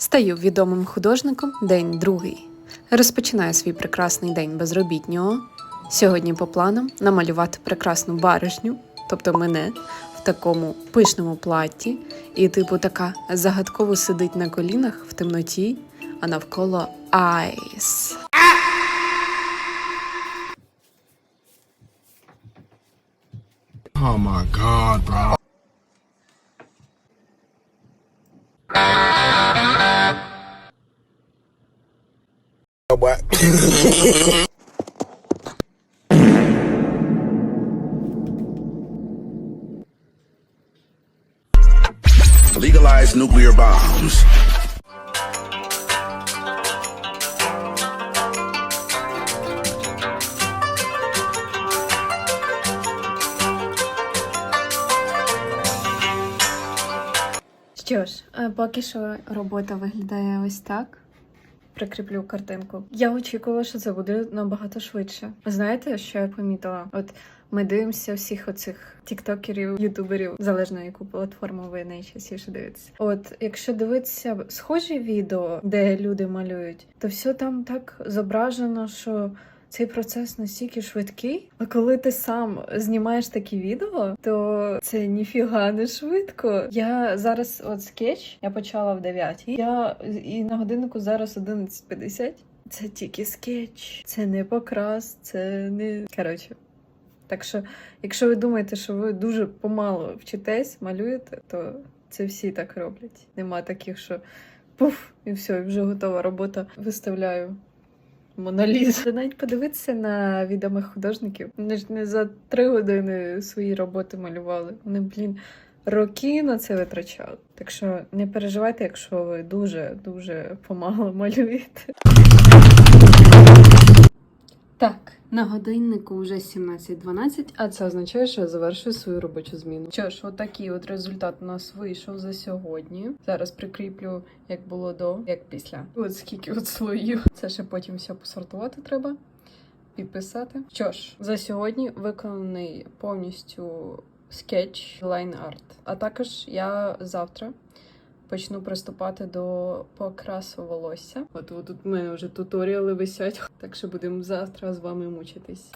Стаю відомим художником день другий. Розпочинаю свій прекрасний день безробітнього. Сьогодні по планам намалювати прекрасну баришню, тобто мене, в такому пишному платі, і, типу, така загадково сидить на колінах в темноті, а навколо айс. Oh my god, bro. Boy. Legalize nuclear bombs. Що ж, е, поки що робота виглядає ось так. Прикріплю картинку. Я очікувала, що це буде набагато швидше. Знаєте, що я помітила? От ми дивимося всіх оцих тіктокерів, ютуберів, залежно яку платформу ви найчастіше дивитеся. От якщо дивитися схожі відео, де люди малюють, то все там так зображено, що цей процес настільки швидкий. А коли ти сам знімаєш такі відео, то це ніфіга не швидко. Я зараз от скетч я почала в 9. Я і на годиннику зараз 11.50. Це тільки скетч, це не покрас, це не коротше. Так що, якщо ви думаєте, що ви дуже помало вчитесь, малюєте, то це всі так роблять. Нема таких, що пуф, і все, і вже готова робота. Виставляю Моноліз. Навіть подивитися на відомих художників. Вони ж не за три години свої роботи малювали. Вони, блін, роки на це витрачали. Так що не переживайте, якщо ви дуже дуже помало малюєте. Так, на годиннику вже 17.12, а це означає, що я завершую свою робочу зміну. Що ж, отакий от результат у нас вийшов за сьогодні. Зараз прикріплю, як було до, як після. От скільки от слоїв. Це ще потім все посортувати треба. Підписати. Що ж, за сьогодні виконаний повністю скетч лайн арт. А також я завтра почну приступати до покрасу волосся. От тут у мене вже туторіали висять, так що будемо завтра з вами мучитись.